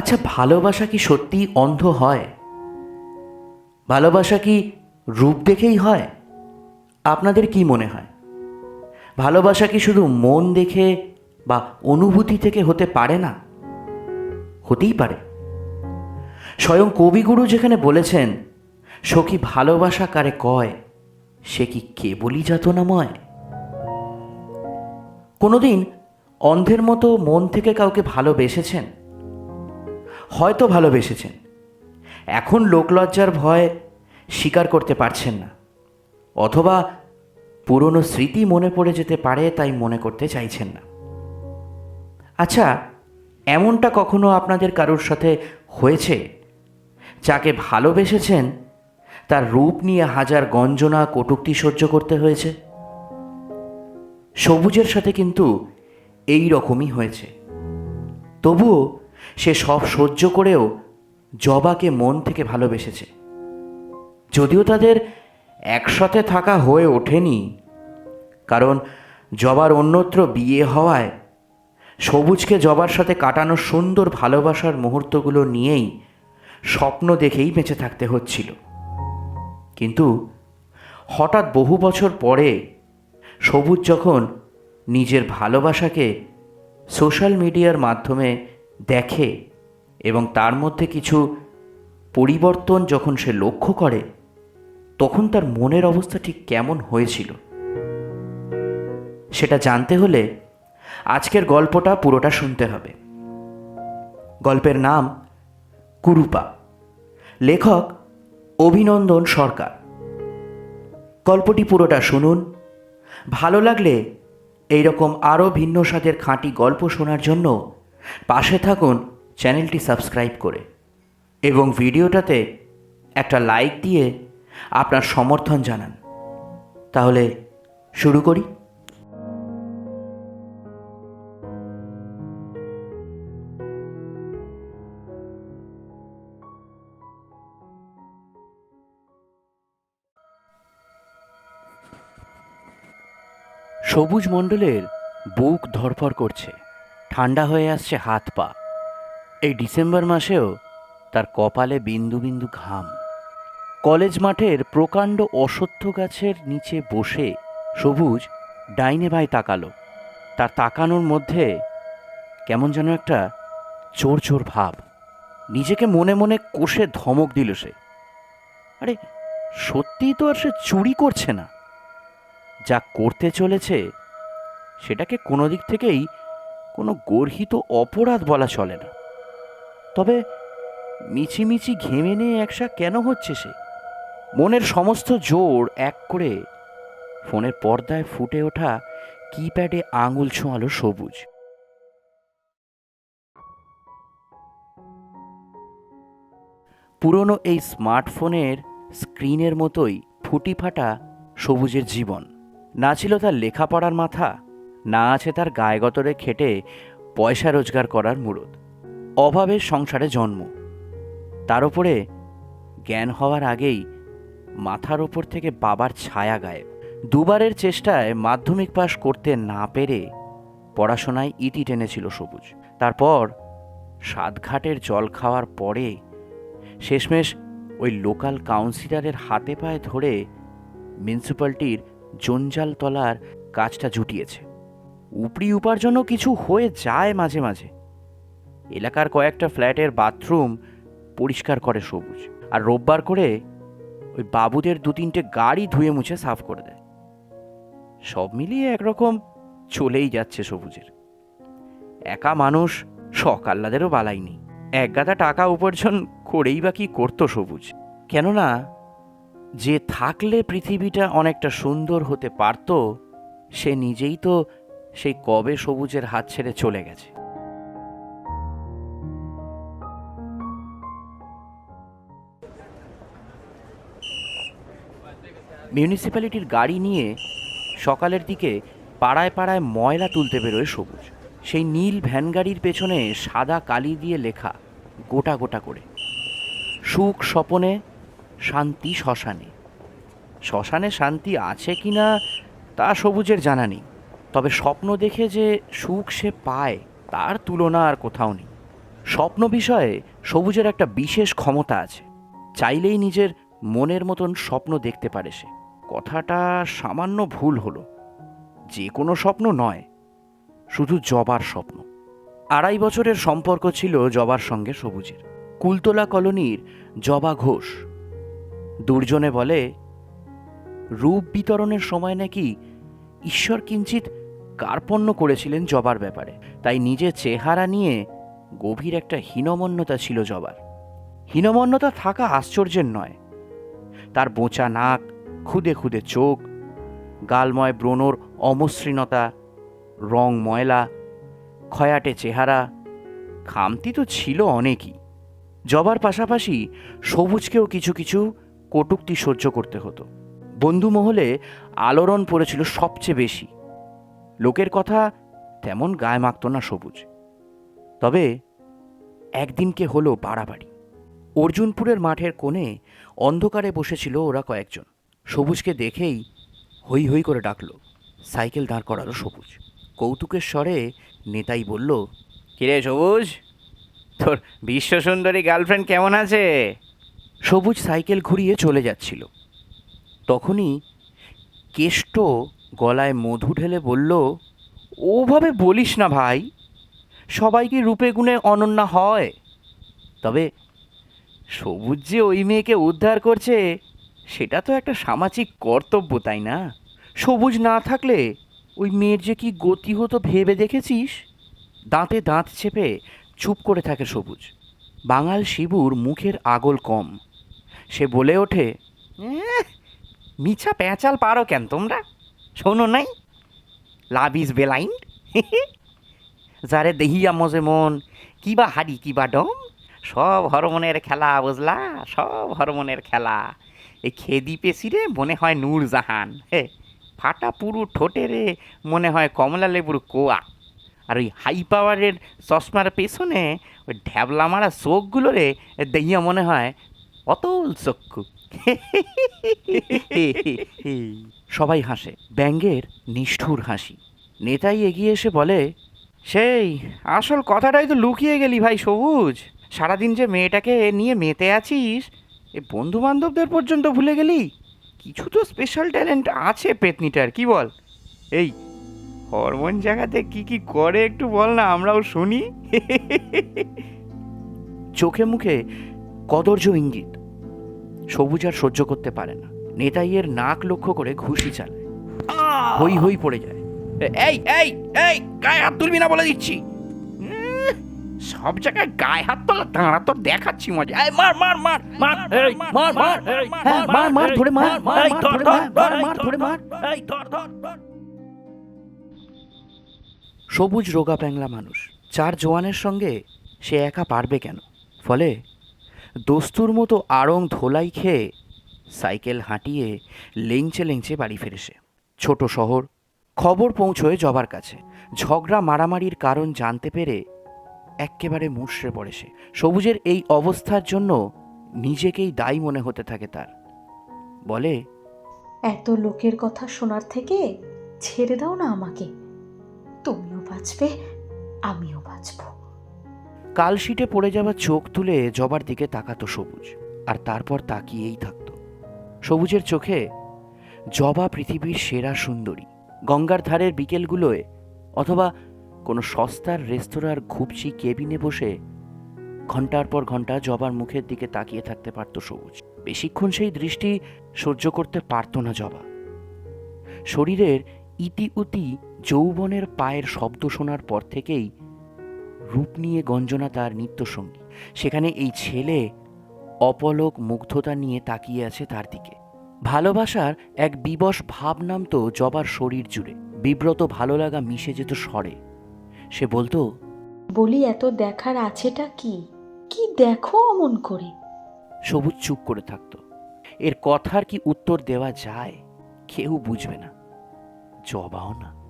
আচ্ছা ভালোবাসা কি সত্যিই অন্ধ হয়? ভালোবাসা কি রূপ দেখেই হয়? আপনাদের কি মনে হয়? ভালোবাসা কি শুধু মন দেখে বা অনুভূতি থেকে হতে পারে না? হতেই পারে। স্বয়ং কবিগুরু যেখানে বলেছেন, সখী ভালোবাসা কারে কয়, সে কি কেবলই যাতনাময়? কোনোদিন অন্ধের মতো মন থেকে কাউকে ভালোবেসেছেন? হয়তো ভালোবেসেছেন। এখন লোকলজ্জার ভয় স্বীকার করতে পারছেন না। অথবা পুরনো স্মৃতি মনে পড়ে যেতে পারে, তাই মনে করতে চাইছেন না। আচ্ছা এমনটা কখনো আপনাদের কারোর সাথে হয়েছে? যাকে ভালোবেসেছেন, তার রূপ নিয়ে হাজার গঞ্জনা, কটুক্তি সহ্য করতে হয়েছে? সবুজের সাথে কিন্তু এই রকমই হয়েছে। তবুও সে সব সহ্য করেও জবাকে মন থেকে ভালোবেসেছে। যদিও তাদের একসাথে থাকা হয়ে ওঠেনি, কারণ জবার অন্যত্র বিয়ে হওয়ায় সবুজকে জবার সাথে কাটানো সুন্দর ভালোবাসার মুহূর্তগুলো নিয়েই স্বপ্ন দেখেই বেঁচে থাকতে হচ্ছিল। কিন্তু হঠাৎ বহু বছর পরে সবুজ যখন নিজের ভালোবাসাকে সোশ্যাল মিডিয়ার মাধ্যমে দেখে এবং তার মধ্যে কিছু পরিবর্তন যখন সে লক্ষ্য করে, তখন তার মনের অবস্থা ঠিক কেমন হয়েছিল? সেটা জানতে হলে আজকের গল্পটা পুরোটা শুনতে হবে। গল্পের নাম কুরুপা। লেখক অভিনন্দন সরকার। গল্পটি পুরোটা শুনুন। ভালো লাগলে এই রকম আরও ভিন্ন স্বাদের খাঁটি গল্প শোনার জন্য পাশে থাকুন, চ্যানেলটি সাবস্ক্রাইব করে এবং ভিডিওটাতে একটা লাইক দিয়ে আপনার সমর্থন জানান। তাহলে শুরু করি। সবুজ মণ্ডলের বুক ধরফর করছে। ঠান্ডা হয়ে আসছে হাত পা। এই ডিসেম্বর মাসেও তার কপালে বিন্দু বিন্দু ঘাম। কলেজ মাঠের প্রকাণ্ড অশ্বত্থ গাছের নিচে বসে সবুজ ডাইনে ভাই তাকালো। তার তাকানোর মধ্যে কেমন যেন একটা চোর চোর ভাব। নিজেকে মনে মনে কষে ধমক দিল সে। আরে, সত্যিই তো আর সে চুরি করছে না। যা করতে চলেছে, সেটাকে কোনো দিক থেকেই কোনো গর্হিত অপরাধ বলা চলে না। তবে মিছিমিছি ঘেমে নিয়ে একসা কেন হচ্ছে সে? মনের সমস্ত জোর এক করে ফোনের পর্দায় ফুটে ওঠা কিপ্যাডে আঙুল ছোঁয়ালো সবুজ। পুরনো এই স্মার্টফোনের স্ক্রিনের মতোই ফুটি ফাটা সবুজের জীবন। না ছিল তার লেখাপড়ার মাথা না আছে তার গায়েগতরে খেটে পয়সা রোজগার করার মুরত অভাবের সংসারে জন্ম। তার ওপরে জ্ঞান হওয়ার আগেই মাথার ওপর থেকে বাবার ছায়া গায়েব। দুবারের চেষ্টায় মাধ্যমিক পাশ করতে না পেরে পড়াশোনায় ইতি টেনেছিল সবুজ। তারপর সাতঘাটের জল খাওয়ার পরে শেষমেশ ওই লোকাল কাউন্সিলরের হাতে পায়ে ধরে মিউনিসিপ্যালিটির জঞ্জাল তলার কাজটা জুটিয়েছে। উপরি উপার্জনও কিছু হয়ে যায় মাঝে মাঝে। এলাকার কয়েকটা ফ্ল্যাটের বাথরুম পরিষ্কার করে সবুজ। আর রোববার করে ওই বাবুদের দু তিনটে গাড়ি ধুয়ে মুছে সাফ করে দেয়। সব মিলিয়ে একরকম চলেই যাচ্ছে সবুজের। একা মানুষ শখ আহ্লাদেরও বালাই নেই। এক গাদা টাকা উপার্জন করেই বা কি করতো সবুজ। কেননা, যে থাকলে পৃথিবীটা অনেকটা সুন্দর হতে পারত, সে নিজেই তো সেই কবে সবুজের হাত ছেড়ে চলে গেছে। মিউনিসিপ্যালিটির গাড়ি নিয়ে সকালের দিকে পাড়ায় পাড়ায় ময়লা তুলতে বেরোয় সবুজ। সেই নীল ভ্যান গাড়ির পেছনে সাদা কালি দিয়ে লেখা গোটা গোটা করে, সুখ স্বপনে, শান্তি শ্মশানে। শ্মশানে শান্তি আছে কি না তা সবুজের জানা নেই। তবে স্বপ্ন দেখে যে সুখ সে পায়, তার তুলনা আর কোথাও নেই। স্বপ্ন বিষয়ে সবুজের একটা বিশেষ ক্ষমতা আছে। চাইলেই নিজের মনের মতন স্বপ্ন দেখতে পারে সে। কথাটা সামান্য ভুল হলো। যে কোনো স্বপ্ন নয়, শুধু জবার স্বপ্ন। আড়াই বছরের সম্পর্ক ছিল জবার সঙ্গে সবুজের। কুলতলা কলোনির জবা ঘোষ। দুর্জনে বলে, রূপ বিতরণের সময় নাকি ঈশ্বর কিঞ্চিত কার্পণ্য করেছিলেন জবার ব্যাপারে। তাই নিজের চেহারা নিয়ে গভীর একটা হীনমন্যতা ছিল জবার। হীনমন্যতা থাকা আশ্চর্যের নয়। তার বোঁচা নাক, খুদে খুদে চোখ, গালময় ব্রণর অমসৃণতা, রং ময়লা, খয়াটে চেহারা, খামতি তো ছিল অনেকই। জবার পাশাপাশি সবুজকেও কিছু কিছু কটূক্তি সহ্য করতে হতো। বন্ধু মহলে আলোড়ন পড়েছিল সবচেয়ে বেশি। লোকের কথা তেমন গায়ে মাখত না সবুজ। তবে একদিনকে হলো বাড়াবাড়ি। অর্জুনপুরের মাঠের কোণে অন্ধকারে বসেছিল ওরা কয়েকজন। সবুজকে দেখেই হই হই করে ডাকলো। সাইকেল দাঁড় করালো সবুজ। কৌতুকের স্বরে নেতাই বলল কিরে সবুজ? তোর বিশ্বসুন্দরী গার্লফ্রেন্ড কেমন আছে? সবুজ সাইকেল ঘুরিয়ে চলে যাচ্ছিল। তখনই কেষ্ট গলায় মধু ঢেলে বলল ওভাবে বলিস না ভাই সবাই কি রূপে গুণে অনন্যা হয়? তবে সবুজ যে ওই মেয়েকে উদ্ধার করছে সেটা তো একটা সামাজিক কর্তব্য তাই না? সবুজ না থাকলে ওই মেয়ের যে কি গতি হতো ভেবে দেখেছিস? দাঁতে দাঁত চেপে চুপ করে থাকে সবুজ। বাঙাল শিবুর মুখের আগল কম। সে বলে ওঠে "এহ, মিছা পেঁচাল পারো কেন তোমরা? শোনো নাই? লাভ ইজ বেলাইন্ড যারে দেহিয়া মজে মন, কিবা হাড়ি, কিবা ডম, সব হরমোনের খেলা, বুঝলা? সব হরমোনের খেলা। এই খেদি পেশিরে মনে হয় নূর জাহান। হে, ফাটা পুরু ঠোঁটেরে মনে হয় কমলা লেবুর কোয়া। আর ওই হাই পাওয়ারের চশমার পেছনে ওই ঢ্যাবলা মারা চোখগুলো রে দেহিয়া মনে হয় অতল চক্ষু। সবাই হাসে। ব্যঙ্গের নিষ্ঠুর হাসি। নেতাই এগিয়ে এসে বলে, সেই, আসল কথাটাই তো লুকিয়ে গেলি ভাই সবুজ। সারাদিন যে মেয়েটাকে নিয়ে মেতে আছিস, এ বন্ধু বান্ধবদের পর্যন্ত ভুলে গেলি? কিছু তো স্পেশাল ট্যালেন্ট আছে পেতনিটার, কি বল? এই, হরমোন জায়গাতে কি কি করে একটু বল না, আমরাও শুনি। চোখে মুখে কদর্য ইঙ্গিত। সবুজ আর সহ্য করতে পারে না নেতাইয়ের নাক লক্ষ্য করে ঘুষি চালায় হই হই পড়ে যায় এই এই এই গায়ে হাত তুলবি না বলে দিচ্ছি সব জায়গায় গায়ে হাত তোলা দাঁড়া তোর দেখাচ্ছি মজা এই মার মার মার মার এই মার মার হ্যাঁ, মার মার ধরে মার মার মার ধরে মার ধরে মার এই ধর ধর সবুজ রোগা প্যাংলা মানুষ চার জোয়ানের সঙ্গে সে একা পারবে কেন ফলে দস্তুর মতো আড়ং ধোলাই খেয়ে সাইকেল হাঁটিয়ে লেংচে লেংচে বাড়ি ফেরে সে ছোট শহর, খবর পৌঁছয় জবার কাছে। ঝগড়া মারামারির কারণ জানতে পেরে এক্কেবারে মুষড়ে পড়ে সে। সবুজের এই অবস্থার জন্য নিজেকেই দায়ী মনে হতে থাকে তার। বলে, এত লোকের কথা শোনার থেকে ছেড়ে দাও না আমাকে। তুমিও বাঁচবে, আমিও বাঁচবো। কালশিটে পড়ে যাওয়া চোখ তুলে জবার দিকে তাকাতো সবুজ, আর তারপর তাকিয়েই থাকতো। সবুজের চোখে জবা পৃথিবীর সেরা সুন্দরী। গঙ্গার ধারের বিকেলগুলোয় অথবা কোনো সস্তার রেস্তোরাঁর ঘুপচি কেবিনে বসে ঘণ্টার পর ঘণ্টা জবার মুখের দিকে তাকিয়ে থাকতে পারত সবুজ। বেশিক্ষণ সেই দৃষ্টি সহ্য করতে পারত না জবা। শরীরের ইতি উতি যৌবনের পায়ের শব্দ শোনার পর থেকেই রূপ নিয়ে গঞ্জনা তার নিত্যসঙ্গী। সেখানে এই ছেলে অপলক মুগ্ধতা নিয়ে তাকিয়ে আছে তার দিকে। ভালোবাসার এক বিবশ ভাব নামতো জবার শরীর জুড়ে। বিব্রত ভালো লাগা মিশে যেত স্বরে। সে বলতো বলি এত দেখার আছেটা কি? কি দেখো অমন করে? সবুজ চুপ করে থাকতো। এর কথার কি উত্তর দেওয়া যায় কেউ বুঝবে না। জবাও না।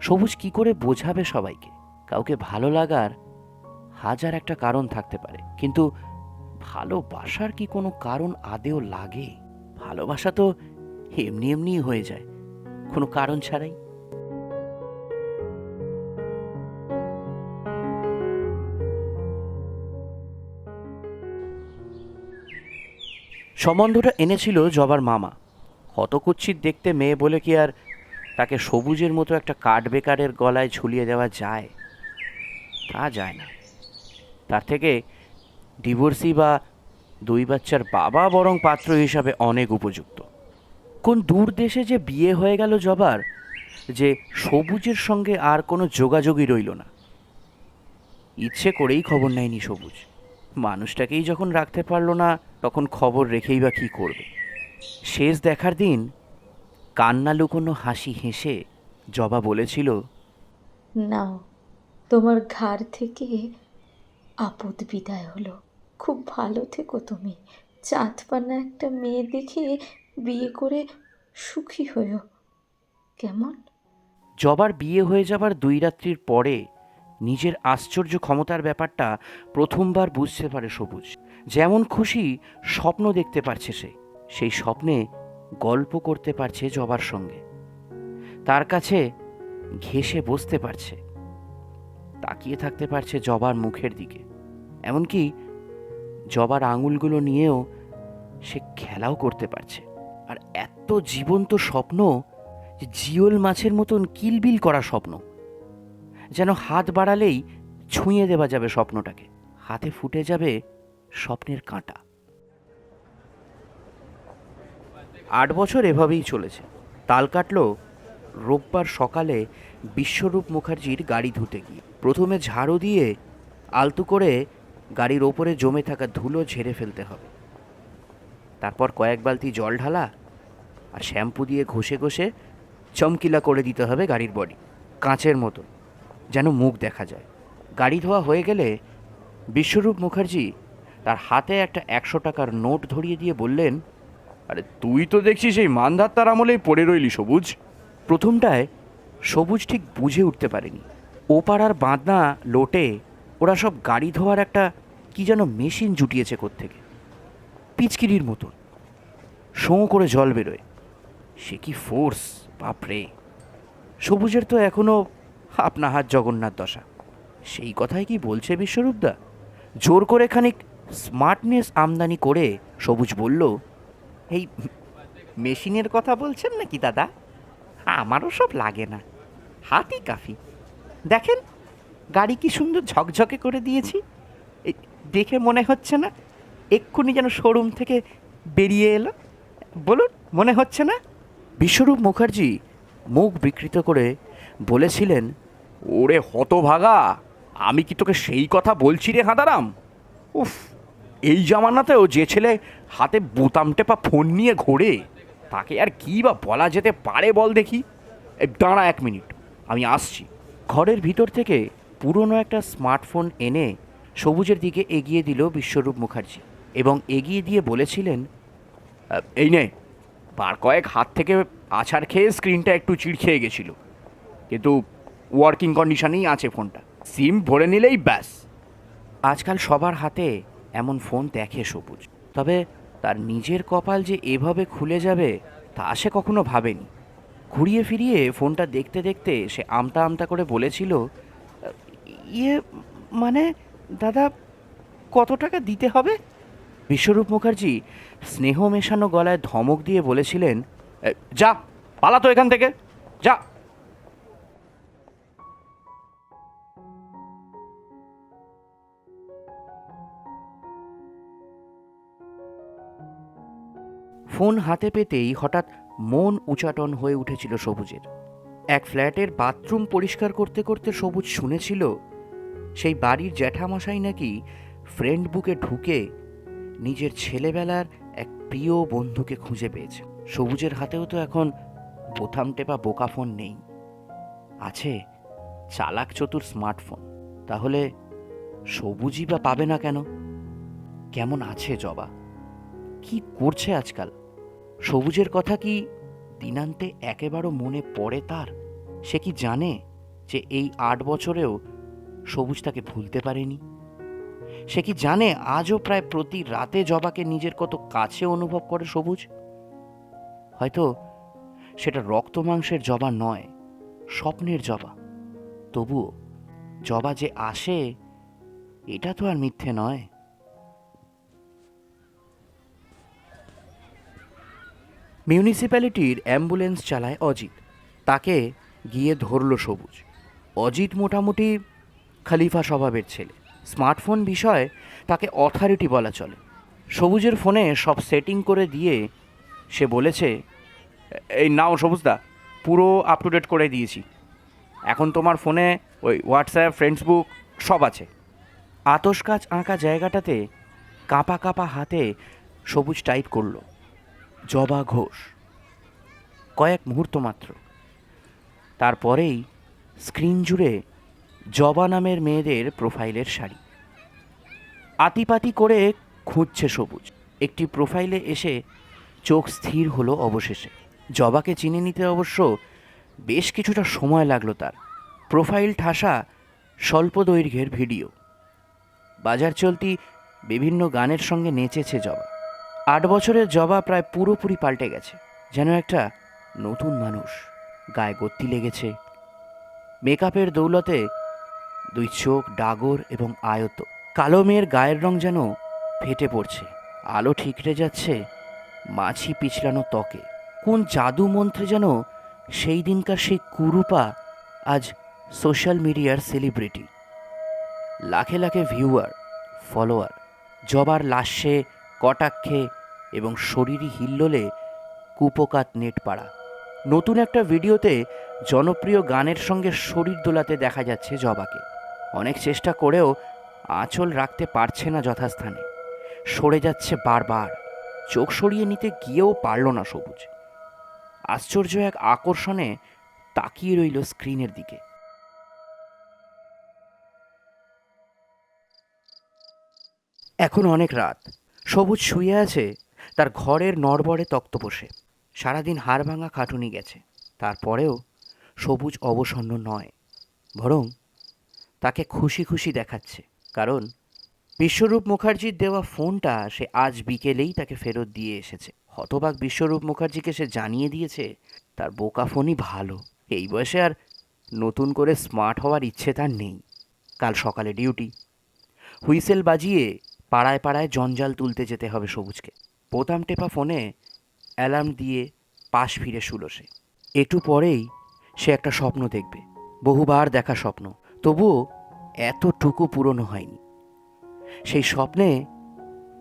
সবুজ কি করে বোঝাবে সবাইকে? কাউকে ভালো লাগার হাজার একটা কারণ থাকতে পারে। কিন্তু ভালোবাসার কি কোনো কারণ আদেও লাগে? ভালোবাসা তো এমনি এমনিই হয়ে যায়। কোনো কারণ ছাড়াই। সম্বন্ধটা এনেছিল জবার মামা। হতকুচ্ছিত দেখতে মেয়ে বলে কি আর তাকে সবুজের মতো একটা কাঠ বেকারের গলায় ঝুলিয়ে দেওয়া যায়? তা যায় না। তার থেকে ডিভোর্সি বা দুই বাচ্চার বাবা বরং পাত্র হিসাবে অনেক উপযুক্ত। কোন দূর দেশে যে বিয়ে হয়ে গেল জবার, যে সবুজের সঙ্গে আর কোনো যোগাযোগই রইল না। ইচ্ছে করেই খবর নেয়নি সবুজ। মানুষটাকেই যখন রাখতে পারল না, তখন খবর রেখেই বা কী করবে? শেষ দেখার দিন কান্না লুকোনো হাসি হেসে জবা বলেছিল, নাও তোমার ঘাড় থেকে আপদ বিদায় হলো। খুব ভালো থেকো তুমি। চাঁদপানা একটা মেয়ে দেখে বিয়ে করে সুখী হয়েও। কেমন? জবার বিয়ে হয়ে যাবার দুই রাত্রির পরে নিজের আশ্চর্য ক্ষমতার ব্যাপারটা প্রথমবার বুঝতে পারে সবুজ। যেমন খুশি স্বপ্ন দেখতে পারছে সে, সেই স্বপ্নে গল্প করতে পারছে জবার সঙ্গে। তার কাছে ঘেসে বসতে পারছে। তাকিয়ে থাকতে পারছে জবার মুখের দিকে। এমনকি জবার আঙুলগুলো নিয়েও সে খেলাও করতে পারছে। আর এত জীবন্ত স্বপ্ন যে জিওল মাছের মতন কিলবিল করা স্বপ্ন। যেন হাত বাড়ালেই ছুঁয়ে দেওয়া যাবে স্বপ্নটাকে। হাতে ফুটে যাবে স্বপ্নের কাঁটা। আট বছর এভাবেই চলেছে। তাল কাটল রোববার সকালে বিশ্বরূপ মুখার্জির গাড়ি ধুতে গিয়ে। প্রথমে ঝাড়ু দিয়ে আলতু করে গাড়ির ওপরে জমে থাকা ধুলো ঝেড়ে ফেলতে হবে। তারপর কয়েক বালতি জল ঢালা আর শ্যাম্পু দিয়ে ঘষে ঘষে চমকিলা করে দিতে হবে গাড়ির বডি, কাঁচের মতো যেন মুখ দেখা যায়। গাড়ি ধোয়া হয়ে গেলে বিশ্বরূপ মুখার্জি তার হাতে একটা একশো টাকার নোট ধরিয়ে দিয়ে বললেন, আরে তুই তো দেখছি সেই মানধাত্তার আমলেই পড়ে রইলি সবুজ। প্রথমটায় সবুজ ঠিক বুঝে উঠতে পারেনি। ও পাড়ার বাঁধনা লোটে ওরা সব গাড়ি ধোয়ার একটা কি যেন মেশিন জুটিয়েছে কোত্থেকে। পিচকিরির মতন। শোঁ করে জল বেরোয়। সে কি ফোর্স, বাপরে। সবুজের তো এখনও আপনা হাত জগন্নাথ দশা। সেই কথাই কি বলছে বিশ্বরূপদা? জোর করে খানিক স্মার্টনেস আমদানি করে সবুজ বলল, এই মেশিনের কথা বলছেন নাকি দাদা? আমারও সব লাগে না। হাতই কাফি। দেখেন, গাড়ি কি সুন্দর ঝকঝকে করে দিয়েছি। দেখে মনে হচ্ছে না, এক্ষুনি যেন শোরুম থেকে বেরিয়ে এলো। বলুন, মনে হচ্ছে না? বিশ্বরূপ মুখার্জি মুখ বিকৃত করে বলেছিলেন, ওরে হতভাগা, আমি কি তোকে সেই কথা বলছি রে হাঁদারাম? উফ, এই জামানাতেও যে ছেলে হাতে বোতাম টেপা ফোন নিয়ে ঘোরে, তাকে আর কি বা বলা যেতে পারে বল দেখি। দাঁড়া এক মিনিট। আমি আসছি। ঘরের ভিতর থেকে পুরনো একটা স্মার্টফোন এনে সবুজের দিকে এগিয়ে দিল বিশ্বরূপ মুখার্জি এবং এগিয়ে দিয়ে বলেছিলেন এই নে, বার কয়েক হাত থেকে আছাড় খেয়ে স্ক্রিনটা একটু চিড় খেয়ে গেছিল। কিন্তু ওয়ার্কিং কন্ডিশনেই আছে ফোনটা সিম ভরে নিলেই ব্যাস। আজকাল সবার হাতে এমন ফোন দেখে সবুজ। তবে তার নিজের কপাল যে এভাবে খুলে যাবে তা সে কখনো ভাবেনি। ঘুরিয়ে ফিরিয়ে ফোনটা দেখতে দেখতে সে আমতা আমতা করে বলেছিল ইয়ে মানে দাদা কত টাকা দিতে হবে? বিশ্বরূপ মুখার্জি স্নেহ মেশানো গলায় ধমক দিয়ে বলেছিলেন যা, পালা তো এখান থেকে, যা। ফোন হাতে পেতেই হঠাৎ মন উচাটন হয়ে উঠেছিল সবুজের। এক ফ্ল্যাটের বাথরুম পরিষ্কার করতে করতে সবুজ শুনেছিল, সেই বাড়ির জ্যাঠামশাই নাকি ফ্রেন্ড বুকে ঢুকে নিজের ছেলেবেলার এক প্রিয় বন্ধুকে খুঁজে পেয়েছে। সবুজের হাতেও তো এখন বোথাম টেপা বোকা ফোন নেই। আছে চালাক চতুর স্মার্টফোন। তাহলে সবুজই বা পাবে না কেন? কেমন আছে জবা? কি করছে আজকাল? সবুজের কথা কি দিনান্তে একেবারও মনে পড়ে তার? সে কি জানে যে এই আট বছরেও সবুজ তাকে ভুলতে পারেনি? সে কি জানে আজও প্রায় প্রতি রাতে জবাকে নিজের কত কাছে অনুভব করে সবুজ? হয়তো সেটা রক্ত মাংসের জবা নয়, স্বপ্নের জবা। তবুও জবা যে আসে, এটা তো আর মিথ্যে নয়। মিউনিসিপ্যালিটির অ্যাম্বুলেন্স চালায় অজিত। তাকে গিয়ে ধরল সবুজ। অজিত মোটামুটি খালিফা স্বভাবের ছেলে। স্মার্টফোন বিষয়ে তাকে অথরিটি বলা চলে। সবুজের ফোনে সব সেটিং করে দিয়ে সে বলেছে, এই নাও সবুজদা, পুরো আপ টু ডেট করে দিয়েছি। এখন তোমার ফোনে ওই হোয়াটসঅ্যাপ ফ্রেন্ডসবুক সব আছে। আতস কাজ আঁকা জায়গাটাতে কাঁপা কাঁপা হাতে সবুজ টাইপ করল। জবা ঘোষ। কয়েক মুহূর্ত মাত্র। তারপরেই স্ক্রিন জুড়ে জবা নামের মেয়েদের প্রোফাইলের শাড়ি। আতিপাতি করে খুঁজছে সবুজ। একটি প্রোফাইলে এসে চোখ স্থির হলো অবশেষে। জবাকে চিনে নিতে অবশ্য বেশ কিছুটা সময় লাগল তার। প্রোফাইল ঠাসা স্বল্প দৈর্ঘ্যের ভিডিও। বাজার চলতি বিভিন্ন গানের সঙ্গে নেচেছে জবা। আট বছরের জবা প্রায় পুরোপুরি পাল্টে গেছে। যেন একটা নতুন মানুষ গায়ে গত্তি লেগেছে। মেকআপের দৌলতে দুই চোখ ডাগর এবং আয়ত। কালো মেয়ের গায়ের রং যেন ফেটে পড়ছে। আলো ঠিকরে যাচ্ছে মাছি পিছলানো ত্বকে। কোন জাদু মন্ত্রে যেন সেই দিনকার সেই কুরুপা আজ সোশ্যাল মিডিয়ার সেলিব্রিটি। লাখে লাখে ভিউয়ার, ফলোয়ার, জবার লাস্যে কটাক্ষে এবং শরীরী হিল্লোলে কুপোকাত নেট পাড়া নতুন একটা ভিডিওতে জনপ্রিয় গানের সঙ্গে শরীর দোলাতে দেখা যাচ্ছে জবাকে। অনেক চেষ্টা করেও আঁচল রাখতে পারছে না যথাস্থানে। সরে যাচ্ছে বারবার। চোখ সরিয়ে নিতে গিয়েও পারল না সবুজ। আশ্চর্য এক আকর্ষণে তাকিয়ে রইল স্ক্রিনের দিকে। এখন অনেক রাত। সবুজ শুয়ে আছে, তার ঘরের নড়বড়ে তক্তপোষে সারাদিন হাড় ভাঙা খাটুনি গেছে। তারপরেও সবুজ অবসন্ন নয়, বরং তাকে খুশি খুশি দেখাচ্ছে। কারণ বিশ্বরূপ মুখার্জির দেওয়া ফোনটা সে আজ বিকেলেই তাকে ফেরত দিয়ে এসেছে। হতবাক বিশ্বরূপ মুখার্জিকে সে জানিয়ে দিয়েছে, তার বোকা ফোনই ভালো। এই বয়সে আর নতুন করে স্মার্ট হওয়ার ইচ্ছে তার নেই। কাল সকালে ডিউটি। হুইসেল বাজিয়ে পাড়ায় পাড়ায় জঞ্জাল তুলতে যেতে হবে সবুজকে। বোতাম টেপা ফোনে অ্যালার্ম দিয়ে পাশ ফিরে শুলো সে। একটু পরেই সে একটা স্বপ্ন দেখবে। বহুবার দেখা স্বপ্ন। তবুও এতটুকু পুরনো হয়নি। সেই স্বপ্নে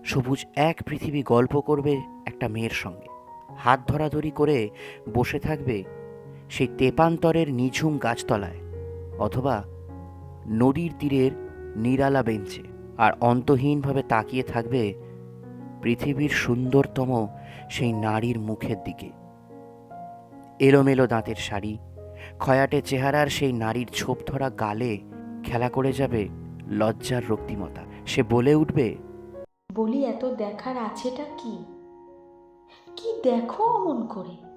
সবুজ এক পৃথিবী গল্প করবে একটা মেয়ের সঙ্গে। হাত ধরাধরি করে বসে থাকবে সেই তেপান্তরের নিঝুম গাছতলায় অথবা নদীর তীরের নিরালা বেঞ্চে। আর অন্তহীনভাবে তাকিয়ে থাকবে পৃথিবীর সুন্দরতম সেই নারীর মুখের দিকে। এলোমেলো দাঁতের শাড়ি, খয়াটে চেহারার সেই নারীর ছোপ ধরা গালে খেলা করে যাবে লজ্জার রক্তিমতা। সে বলে উঠবে, বলি, এত দেখার আছেটা কি? কি দেখো অমন করে?